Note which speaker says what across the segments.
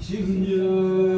Speaker 1: 십년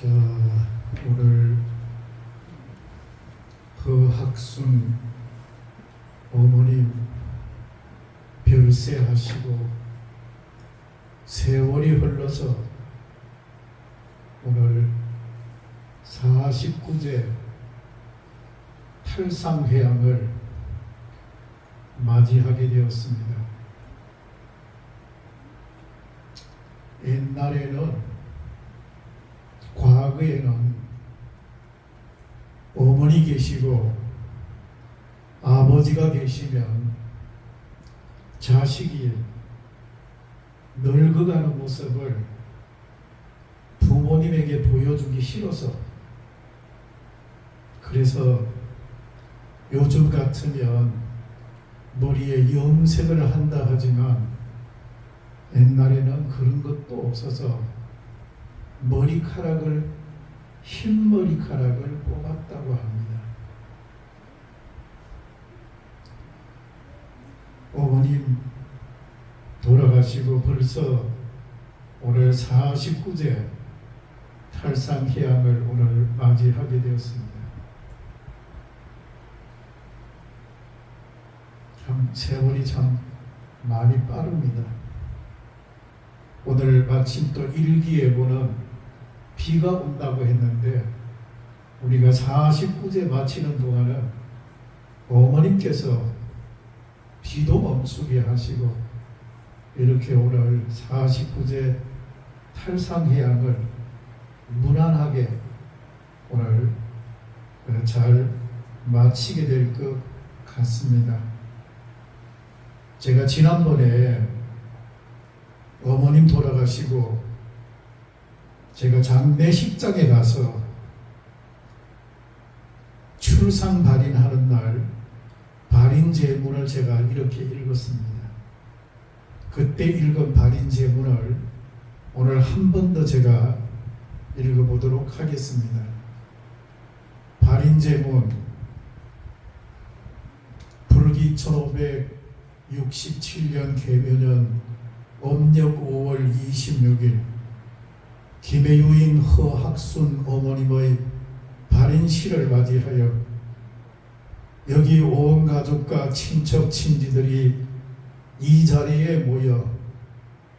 Speaker 1: 자,
Speaker 2: 오늘 허학순 어머님 별세하시고 세월이 흘러서 오늘 49제 탈상회양을 맞이하게 되었습니다. 옛날에는 과거에는 어머니 계시고 아버지가 계시면 자식이 늙어가는 모습을 부모님에게 보여주기 싫어서. 그래서 요즘 같으면 머리에 염색을 한다 하지만 옛날에는 그런 것도 없어서 머리카락을 흰 머리카락을 뽑았다고 합니다. 어머님 돌아가시고 벌써 오늘 49제 탈상해양을 오늘 맞이하게 되었습니다. 참 세월이 참 많이 빠릅니다. 오늘 마침 또 일기예보는 비가 온다고 했는데 우리가 49제 마치는 동안은 어머님께서 비도 멈추게 하시고 이렇게 오늘 49제 탈상해양을 무난하게 오늘 잘 마치게 될 것 같습니다. 제가 지난번에 어머님 돌아가시고 제가 장례식장에 가서 출상 발인하는 날 발인 제문을 제가 이렇게 읽었습니다. 그때 읽은 발인 제문을 오늘 한 번 더 제가 읽어보도록 하겠습니다. 발인 제문 불기 1567년 개묘년 음력 5월 26일 김해유인 허학순 어머님의 발인시를 맞이하여 여기 온 가족과 친척 친지들이 이 자리에 모여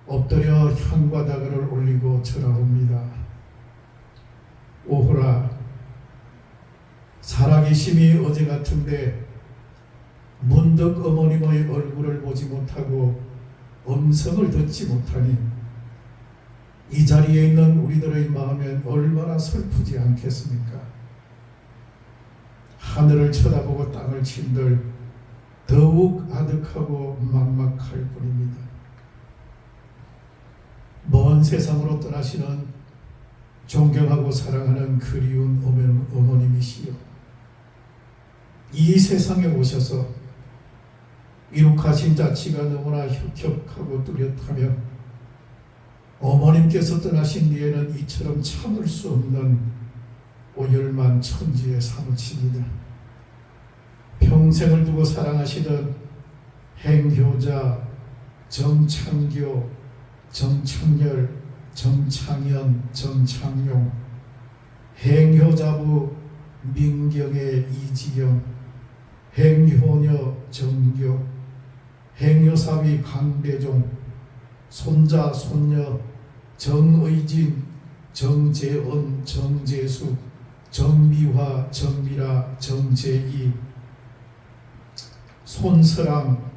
Speaker 2: 엎드려 향과 다그를 올리고 절하옵니다. 오호라 살아계심이 어제 같은데 문득 어머님의 얼굴을 보지 못하고 음성을 듣지 못하니 이 자리에 있는 우리들의 마음엔 얼마나 슬프지 않겠습니까? 하늘을 쳐다보고 땅을 친들 더욱 아득하고 막막할 뿐입니다. 먼 세상으로 떠나시는 존경하고 사랑하는 그리운 어머- 어머님이시여 이 세상에 오셔서 이룩하신 자치가 너무나 혁혁하고 뚜렷하며 어머님께서 떠나신 뒤에는 이처럼 참을 수 없는 오열만 천지에 사무칩니다. 평생을 두고 사랑하시던 행효자 정창교, 정창열, 정창현, 정창용, 행효자부 민경의 이지영, 행효녀 정교, 행효사위 강대종, 손자 손녀 정의진, 정재언, 정재수, 정미화, 정미라, 정재희, 손서랑,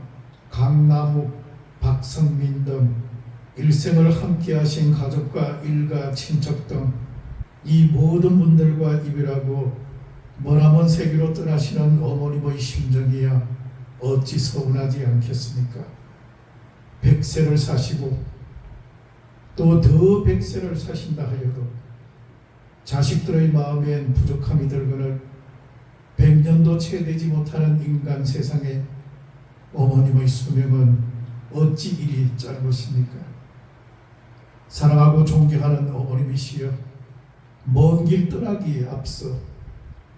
Speaker 2: 강남욱, 박성민 등 일생을 함께하신 가족과 일가 친척 등 이 모든 분들과 이별하고 머나먼 세계로 떠나시는 어머님의 심정이야 어찌 서운하지 않겠습니까? 백세를 사시고 또 더 백세를 사신다 하여도 자식들의 마음엔 부족함이 들거늘 백년도 채 되지 못하는 인간 세상에 어머님의 수명은 어찌 이리 짧으십니까? 사랑하고 존경하는 어머님이시여 먼 길 떠나기에 앞서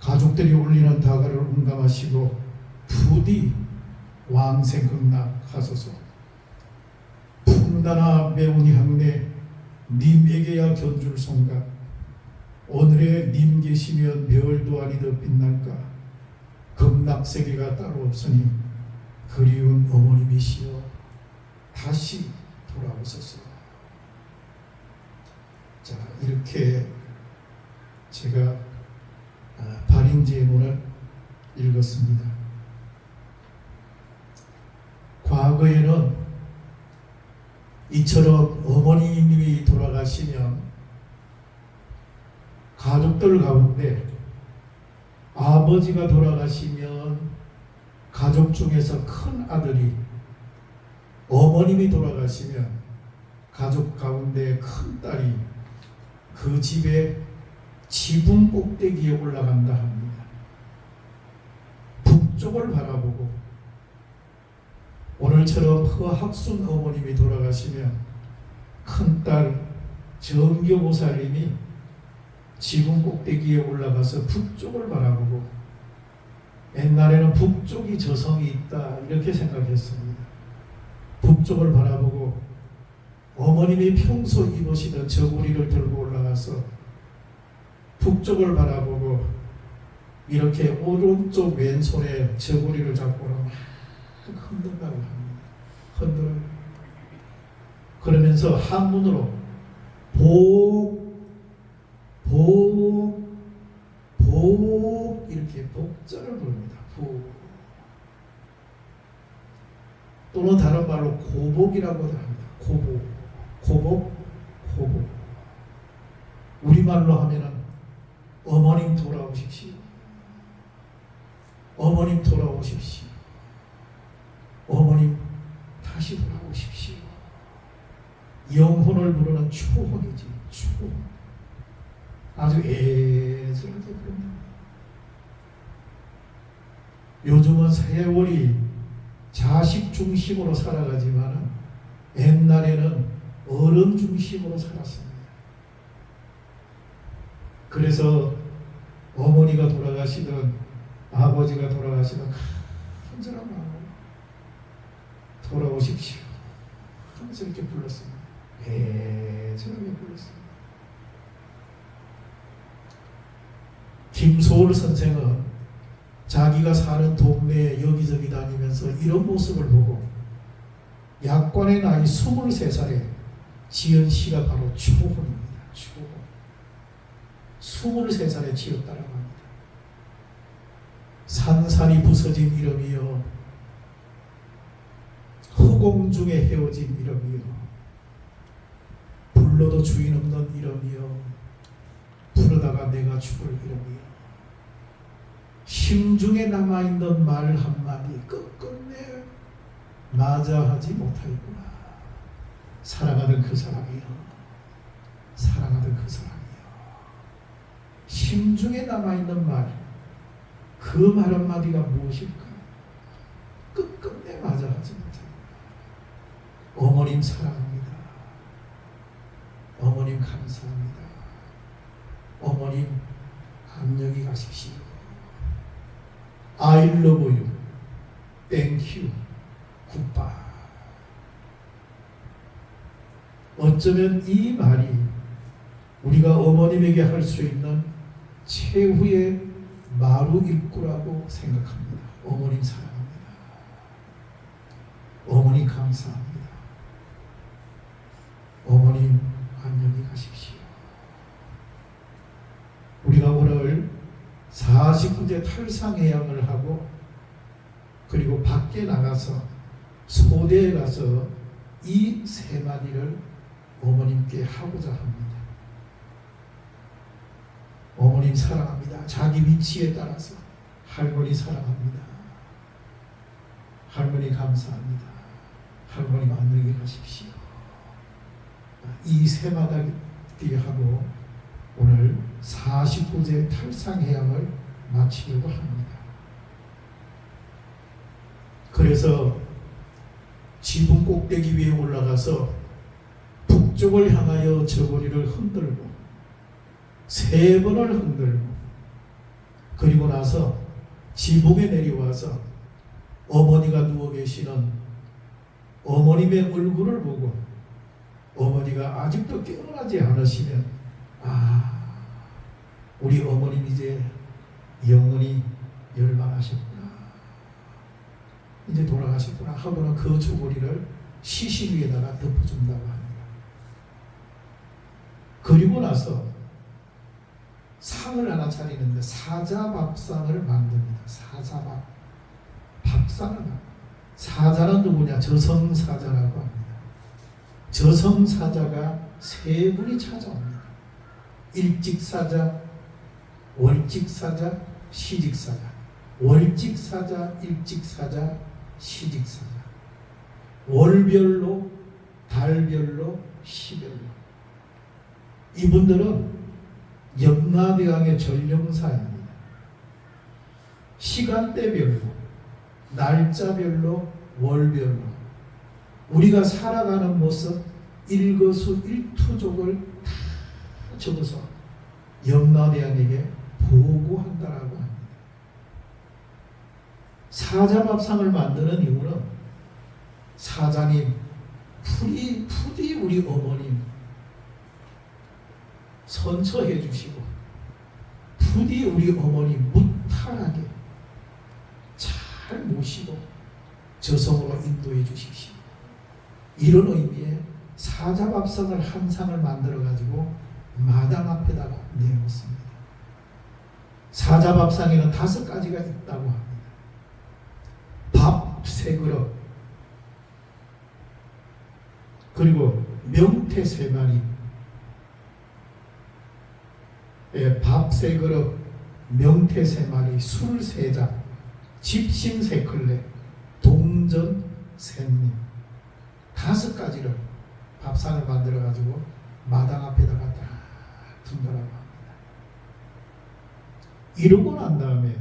Speaker 2: 가족들이 올리는 다가를 운감하시고 부디 왕생 극락하소서 풍나나 매운이 향내 님에게야 견줄 송각 오늘의 님 계시면 별도 아니 더 빛날까? 극락세계가 따로 없으니 그리운 어머님이시여 다시 돌아오소서. 자 이렇게 제가 아, 발인제문을 읽었습니다. 과거에는 이처럼 어머님이 돌아가시면 가족들 가운데 아버지가 돌아가시면 가족 중에서 큰 아들이 어머님이 돌아가시면 가족 가운데 큰 딸이 그 집에 지붕 꼭대기에 올라간다 합니다. 북쪽을 바라보고 오늘처럼 허학순 어머님이 돌아가시면 큰딸 정교 보살님이 지붕 꼭대기에 올라가서 북쪽을 바라보고 옛날에는 북쪽이 저성이 있다 이렇게 생각했습니다. 북쪽을 바라보고 어머님이 평소 입으시던 저고리를 들고 올라가서 북쪽을 바라보고 이렇게 오른쪽 왼손에 저고리를 잡고는 막 흔든다고 합니다. 흔들어요. 그러면서 한문으로 복, 복, 복 이렇게 복자를 부릅니다. 복. 또는 다른 말로 고복이라고도 합니다. 고복, 고복, 고복. 우리말로 하면은 어머님 돌아오십시오. 어머님 돌아오십시오. 어머님 다시 돌아오십시오. 영혼을 부르는 초혼이지 초혼. 아주 애절하게 부릅니다. 요즘은 세월이 자식 중심으로 살아가지만 옛날에는 어른 중심으로 살았습니다. 그래서 어머니가 돌아가시든 아버지가 돌아가시든 간절한 마음으로 돌아오십시오. 하면서 이렇게 불렀습니다. 애절하게 불렀습니다. 김소월 선생은 자기가 사는 동네에 여기저기 다니면서 이런 모습을 보고 약관의 나이 23살에 지은 시가 바로 초혼입니다. 초혼. 23살에 지었다라고 합니다. 산산이 부서진 이름이요. 허공 중에 헤어진 이름이요. 불러도 주인 없는 이름이요. 부르다가 내가 죽을 이름이요. 심중에 남아있는 말 한마디 끝끝내 맞아하지 못하였구나. 사랑하는 그 사람이요. 사랑하는 그 사람이요. 심중에 남아있는 말, 그 말 한마디가 무엇일까? 끝끝내 맞아하지. 어머님 사랑합니다. 어머님 감사합니다. 어머님 안녕히 가십시오. I love you. Thank you. Goodbye. 어쩌면 이 말이 우리가 어머님에게 할 수 있는 최후의 마루 입구라고 생각합니다. 어머님 사랑합니다. 어머니 감사합니다. 어머님 안녕히 가십시오. 우리가 오늘 49제 탈상해양을 하고 그리고 밖에 나가서 소대에 가서 이 세 마디를 어머님께 하고자 합니다. 어머님 사랑합니다. 자기 위치에 따라서 할머니 사랑합니다. 할머니 감사합니다. 할머니 안녕히 가십시오. 이 세 마디 하고 오늘 49제 탈상해양을 마치려고 합니다. 그래서 지붕 꼭대기 위에 올라가서 북쪽을 향하여 저고리를 흔들고 세 번을 흔들고 그리고 나서 지붕에 내려와서 어머니가 누워 계시는 어머님의 얼굴을 보고 어머니가 아직도 깨어나지 않으시면 아 우리 어머님 이제 영원히 열반하셨구나 이제 돌아가셨구나 하고는 그 조고리를 시신 위에다가 덮어준다고 합니다. 그리고 나서 상을 하나 차리는데 사자밥상을 만듭니다. 사자밥 밥상을 만듭니다. 사자는 누구냐? 저성사자라고 합니다. 저성사자가 세 분이 찾아옵니다. 일직사자, 월직사자, 시직사자. 월직사자, 일직사자, 시직사자. 월별로, 달별로, 시별로. 이분들은 염라대왕의 전령사입니다. 시간대별로, 날짜별로, 월별로 우리가 살아가는 모습 일거수 일투족을 다 적어서 염라대왕에게 보고한다라고. 사자밥상을 만드는 이유는 사자님, 부디 부디 우리 어머님 선처해 주시고 부디 우리 어머니 무탈하게 잘 모시고 저성으로 인도해 주십시오. 이런 의미의 사자밥상을 한 상을 만들어 가지고 마당 앞에다가 내놓습니다. 사자밥상에는 다섯 가지가 있다고 합니다. 밥 세 그릇, 그리고 명태 세 마리, 예, 밥세 그릇, 명태 세 마리, 술 세 잔, 집심 세 클레, 동전 셋님 다섯 가지를 밥상을 만들어 가지고 마당 앞에다가 딱 둔다라고 합니다. 이러고 난 다음에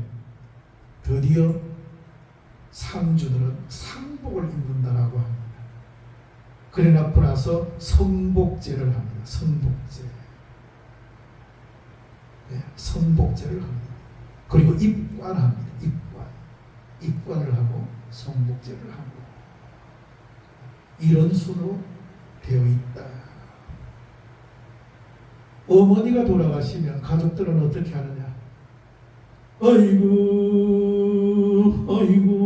Speaker 2: 드디어 상주들은 상복을 입는다라고 합니다. 그래 놓고 나서 성복제를 합니다. 성복제. 네, 성복제를 합니다. 그리고 입관합니다. 입관. 입관을 하고 성복제를 하고 이런 순으로 되어 있다. 어머니가 돌아가시면 가족들은 어떻게 하느냐? 아이고, 아이고.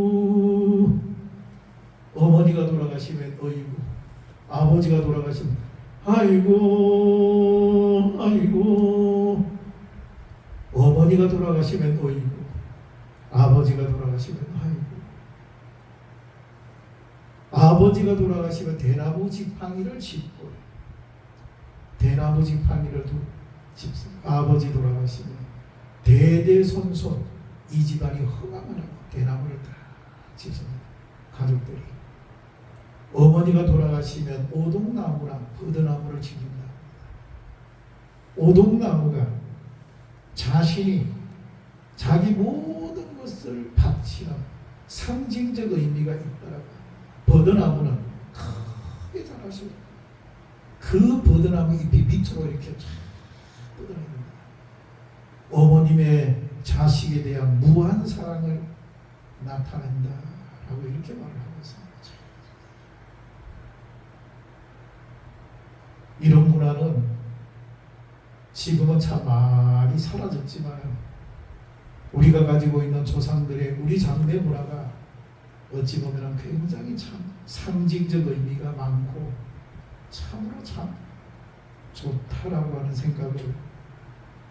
Speaker 2: 어머니가 어이구. 아버지가 돌아가시면 아이고, 아이고. 어머니가 돌아가시면 어이구. 아버지가 돌아가시면 아이고. 아버지가 돌아가시면 대나무 지팡이를 짚고 대나무 지팡이를 두- 짚습니다. 아버지 돌아가시면 대대손손 이 집안이 허망하라고 대나무를 다 짚습니다. 가족들이 어머니가 돌아가시면 오동나무랑 버드나무를 짚는다. 오동나무가 자신이 자기 모든 것을 바치는 상징적 의미가 있다라고. 버드나무는 크게 자랄수록 그 버드나무 잎이 밑으로 이렇게 쫙 뻗어납니다. 어머님의 자식에 대한 무한 사랑을 나타낸다라고 이렇게 말을 하고 있습니다. 이런 문화는 지금은 참 많이 사라졌지만 우리가 가지고 있는 조상들의 우리 장대 문화가 어찌 보면 굉장히 참 상징적 의미가 많고 참으로 참 좋다라고 하는 생각을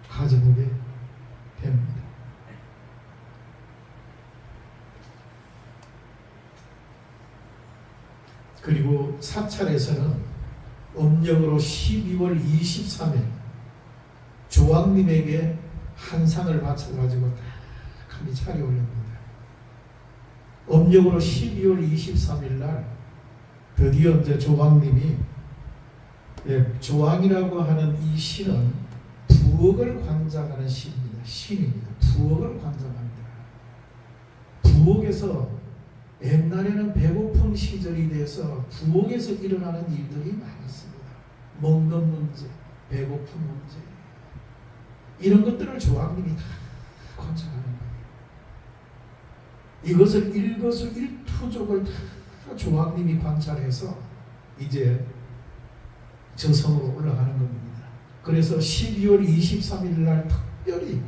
Speaker 2: 가져보게 됩니다. 그리고 사찰에서는 음력으로 12월 23일 조왕님에게 한 상을 바쳐가지고 딱 한이 차려올립니다. 음력으로 12월 23일 날 드디어 이제 조왕님이 예, 조왕이라고 하는 이 신은 부엌을 관장하는 신입니다. 신입니다. 부엌을 관장합니다. 부엌에서 옛날에는 배고픈 시절이 돼서 부엌에서 일어나는 일들이 많았습니다. 먹는 문제, 배고픈 문제 이런 것들을 조왕님이 다 관장하는 거예요. 이것을 일거수 일투족을 다 조왕님이 관찰해서 이제 저성으로 올라가는 겁니다. 그래서 12월 23일 날 특별히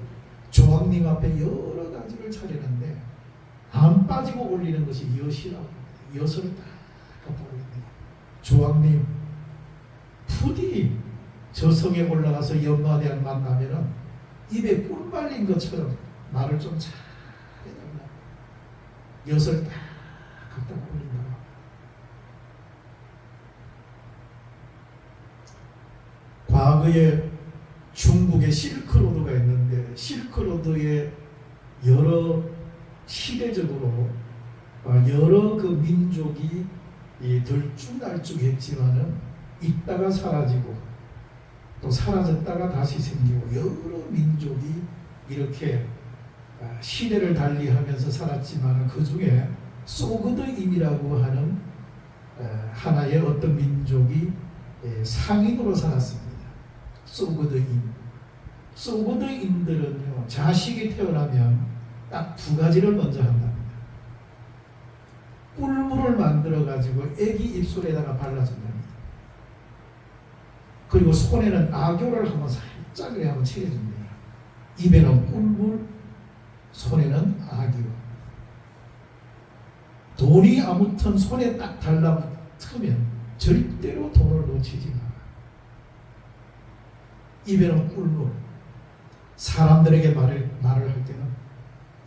Speaker 2: 조왕님 앞에 여러 가지를 차리는데 안 빠지고 올리는 것이 엿이라고 합니다. 엿을 딱 올립니다. 조왕님 부디 저성에 올라가서 연마대학 만나면은 입에 꿀 발린 것처럼 말을 좀 잘 해달라. 엿을 딱 갖다 올린다. 과거에 중국에 실크로드가 있는데 실크로드의 여러 시대적으로 어, 여러 그 민족이 이 들쭉날쭉했지만은 있다가 사라지고 또 사라졌다가 다시 생기고 여러 민족이 이렇게 아, 시대를 달리하면서 살았지만은 그 중에 소그드임이라고 하는 어, 하나의 어떤 민족이 예, 상인으로 살았습니다. 소그드임. 소그드임들은요 자식이 태어나면 딱 두 가지를 먼저 한답니다. 꿀물을 만들어 가지고 애기 입술에다가 발라준답니다. 그리고 손에는 악교를 한번 살짝 그래 한번 칠해줍니다. 입에는 꿀물, 손에는 악교. 돈이 아무튼 손에 딱 달라붙으면 절대로 돈을 놓치지 마. 입에는 꿀물. 사람들에게 말을 말을 할 때는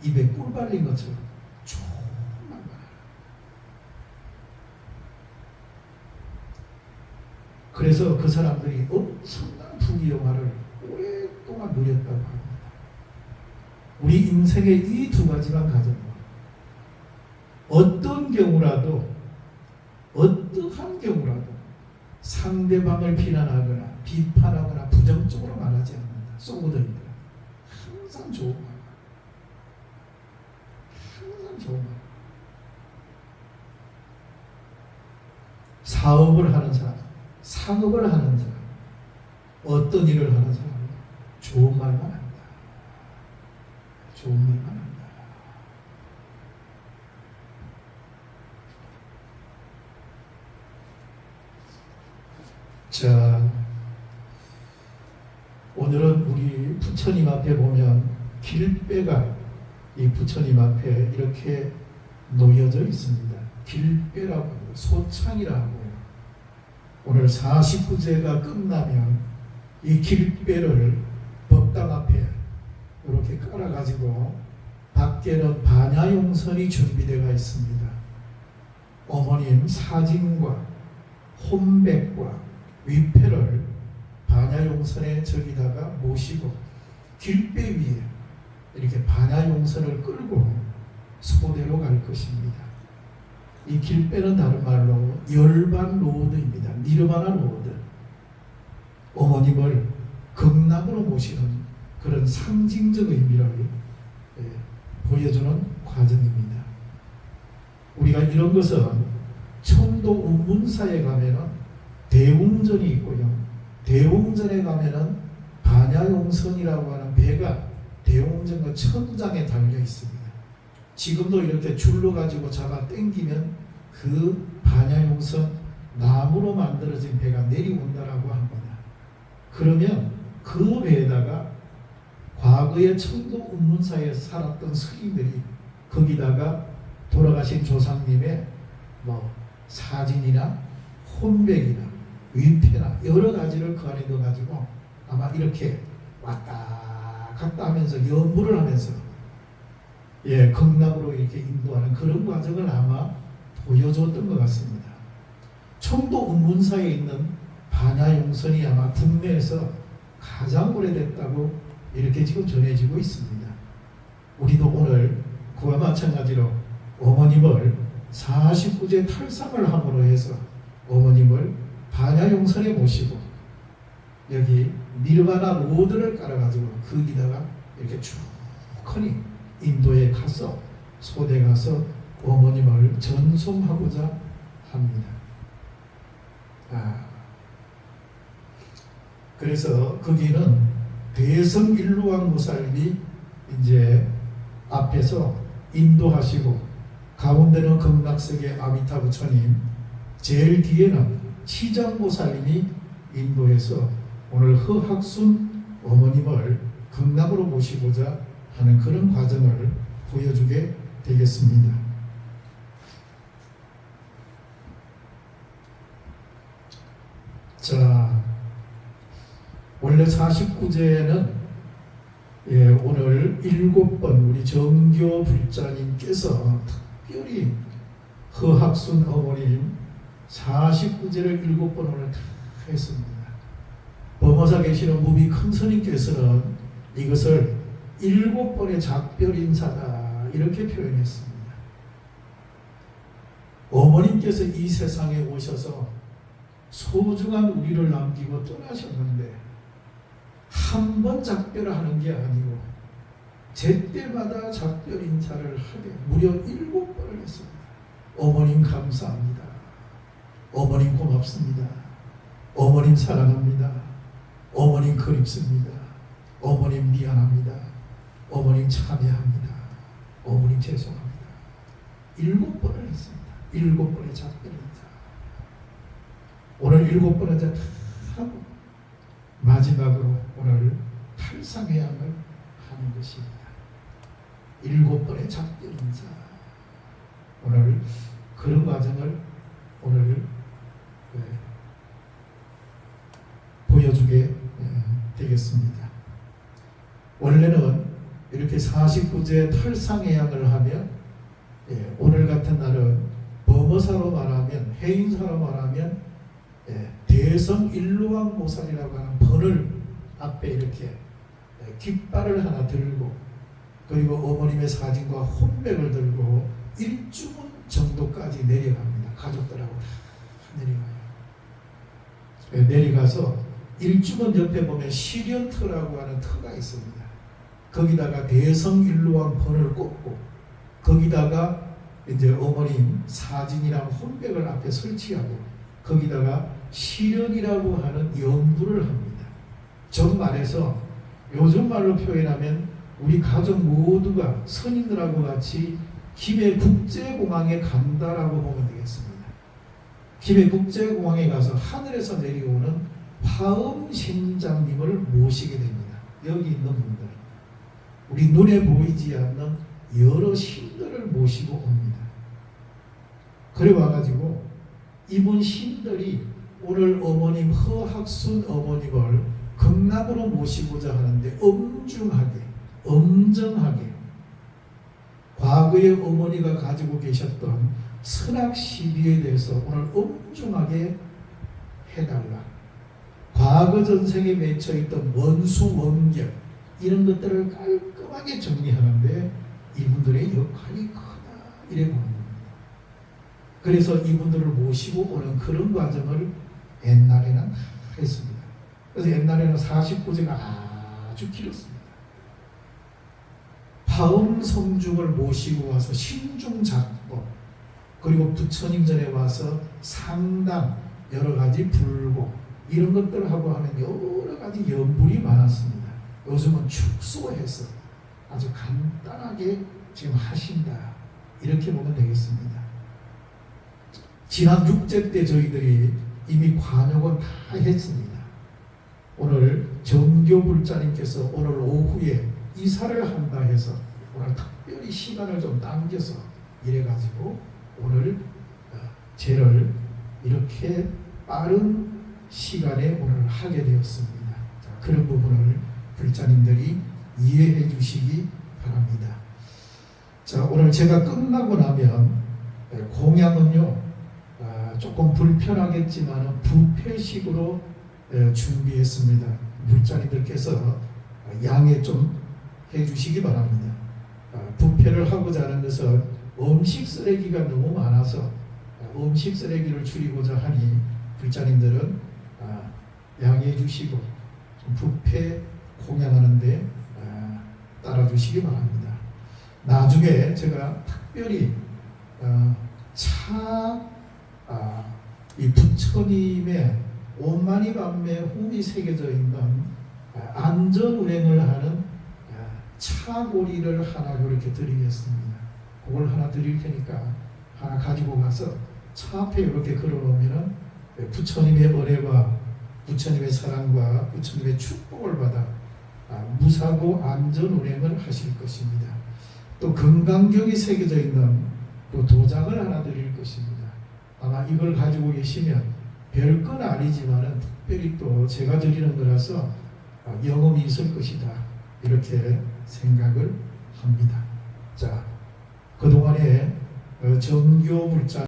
Speaker 2: 입에 꿀 발린 것처럼 조금만 말하라. 그래서 그 사람들이 엄청난 부귀영화를 오랫동안 누렸다고 합니다. 우리 인생의 이 두 가지만 가져봐. 어떤 경우라도 어떠한 경우라도 상대방을 비난하거나 비판하거나 부정적으로 말하지 않는다. 소고들이들 항상 좋은 말. 항상 좋은 말. 사업을 하는 사람, 상업을 하는 사람, 어떤 일을 하는 사람, 좋은 말만 한다. 좋은 말만 한다. 자, 오늘은 우리 부처님 앞에 보면 길배가 이 부처님 앞에 이렇게 놓여져 있습니다. 길배라고. 소창이라고. 오늘 49제가 끝나면 이 길배를 법당 앞에 이렇게 깔아가지고 밖에는 반야용선이 준비되어 있습니다. 어머님 사진과 혼백과 위패를 반야용선에 저기다가 모시고 길배 위에 이렇게 반야용선을 끌고 소대로 갈 것입니다. 이 길배는 다른 말로 열반 로드입니다. 니르바나 로드. 어머님을 극락으로 모시는 그런 상징적 의미를 예, 보여주는 과정입니다. 우리가 이런 것은 청도 운문사에 가면은 대웅전이 있고요. 대웅전에 가면은 반야용선이라고 하는 배가 대웅전과 천장에 달려 있습니다. 지금도 이렇게 줄로 가지고 잡아 당기면 그 반야용선 나무로 만들어진 배가 내려온다라고 합니다. 그러면 그 배에다가 과거에 청도 운문사에 살았던 스님들이 거기다가 돌아가신 조상님의 뭐 사진이나 혼백이나 위패나 여러 가지를 그 안에 넣어가지고 아마 이렇게 왔다 갔다 하면서 연구를 하면서 예 극락으로 이렇게 인도하는 그런 과정을 아마 보여줬던 것 같습니다. 청도 운문사에 있는 반야용선이 아마 국내에서 가장 오래됐다고 이렇게 지금 전해지고 있습니다. 우리도 오늘 그와 마찬가지로 어머님을 49제 탈상을 함으로 해서 어머님을 반야용선에 모시고 여기 니르바나 로드를 깔아가지고 거기다가 이렇게 쭉하니 인도에 가서 소대 가서 어머님을 전송하고자 합니다. 아, 그래서 거기는 대성 일루왕 무살님이 이제 앞에서 인도하시고 가운데는 극락세계 아미타 부처님 제일 뒤에는 치장보살님이 인도해서 오늘 허학순 어머님을 극락으로 모시고자 하는 그런 과정을 보여주게 되겠습니다. 자, 원래 49제는 예, 오늘 일곱 번 우리 정교 불자님께서 특별히 허학순 어머님 49제를 일곱 번 오늘 다 했습니다. 범어사 계시는 무비 큰 스님께서는 이것을 일곱 번의 작별 인사다 이렇게 표현했습니다. 어머님께서 이 세상에 오셔서 소중한 우리를 남기고 떠나셨는데 한 번 작별을 하는 게 아니고 제때마다 작별 인사를 하되 무려 일곱 번을 했습니다. 어머님 감사합니다. 어머님 고맙습니다. 어머님 사랑합니다. 어머님 그립습니다. 어머님 미안합니다. 어머님 참여합니다. 어머님 죄송합니다. 일곱 번을 했습니다. 일곱 번의 작별 인사. 오늘 일곱 번의 작 하고 마지막으로 오늘 탈상회양을 하는 것입니다. 일곱 번의 작별 인사. 오늘 그런 과정을 오늘 예, 보여주게 예, 되겠습니다. 원래는 이렇게 49제 탈상회양을 하면 예, 오늘 같은 날은 범어사로 말하면 해인사로 말하면 예, 대성 일루왕 보살이라고 하는 번을 앞에 이렇게 예, 깃발을 하나 들고 그리고 어머님의 사진과 혼맥을 들고 일주문 정도까지 내려갑니다. 가족들하고 다 내려가요. 예, 내려가서 일주문 옆에 보면 시련터라고 하는 터가 있습니다. 거기다가 대성 일루왕 번을 꽂고 거기다가 이제 어머님 사진이랑 혼백을 앞에 설치하고 거기다가 시련이라고 하는 연부를 합니다. 정말에서 요즘 말로 표현하면 우리 가족 모두가 선인들하고 같이 김해 국제공항에 간다라고 보면 되겠습니다. 김해 국제공항에 가서 하늘에서 내려오는 화엄신장님을 모시게 됩니다. 여기 있는 분들. 우리 눈에 보이지 않는 여러 신들을 모시고 옵니다. 그래 와가지고 이분 신들이 오늘 어머님 허학순 어머님을 극락으로 모시고자 하는데 엄중하게 엄정하게 과거의 어머니가 가지고 계셨던 선악 시비에 대해서 오늘 엄중하게 해달라. 과거 전생에 맺혀 있던 원수 원격 이런 것들을 깔끔 하게 정리하는데 이분들의 역할이 크다 이래 보는 겁니다. 그래서 이분들을 모시고 오는 그런 과정을 옛날에는 했습니다. 그래서 옛날에는 49제가 아주 길었습니다. 파음 성중을 모시고 와서 신중 작법 그리고 부처님 전에 와서 상담 여러 가지 불고 이런 것들을 하고 하는 여러 가지 연불이 많았습니다. 요즘은 축소해서 아주 간단하게 지금 하신다 이렇게 보면 되겠습니다. 지난 축제 때 저희들이 이미 관역은 다 했습니다. 오늘 정교불자님께서 오늘 오후에 이사를 한다 해서 오늘 특별히 시간을 좀 당겨서 이래가지고 오늘 어, 제를 이렇게 빠른 시간에 오늘 하게 되었습니다. 자, 그런 부분을 불자님들이 이해해 주시기 바랍니다. 자 오늘 제가 끝나고 나면 에, 공양은요 아, 조금 불편하겠지만 부패식으로 에, 준비했습니다. 불자님들께서 양해 좀 해주시기 바랍니다. 아, 부패를 하고자 하는 것은 음식 쓰레기가 너무 많아서 아, 음식 쓰레기를 줄이고자 하니 불자님들은 아, 양해해 주시고 좀 부패 공양하는데 아, 따라주시기 바랍니다. 나중에 제가 특별히 어, 차, 아, 이 부처님의 온만이 밤에 홈이 새겨져 있는 아, 안전 운행을 하는 아, 차고리를 하나 이렇게 드리겠습니다. 그걸 하나 드릴 테니까 하나 가지고 가서 차 앞에 이렇게 걸어놓으면은 부처님의 은혜와 부처님의 사랑과 부처님의 축복을 받아 아, 무사고 안전 운행을 하실 것입니다. 또 건강경이 새겨져 있는 또 도장을 하나 드릴 것입니다. 아마 이걸 가지고 계시면 별건 아니지만은 특별히 또 제가 드리는 거라서 아, 영험이 있을 것이다 이렇게 생각을 합니다. 자, 그 동안에 정교 불자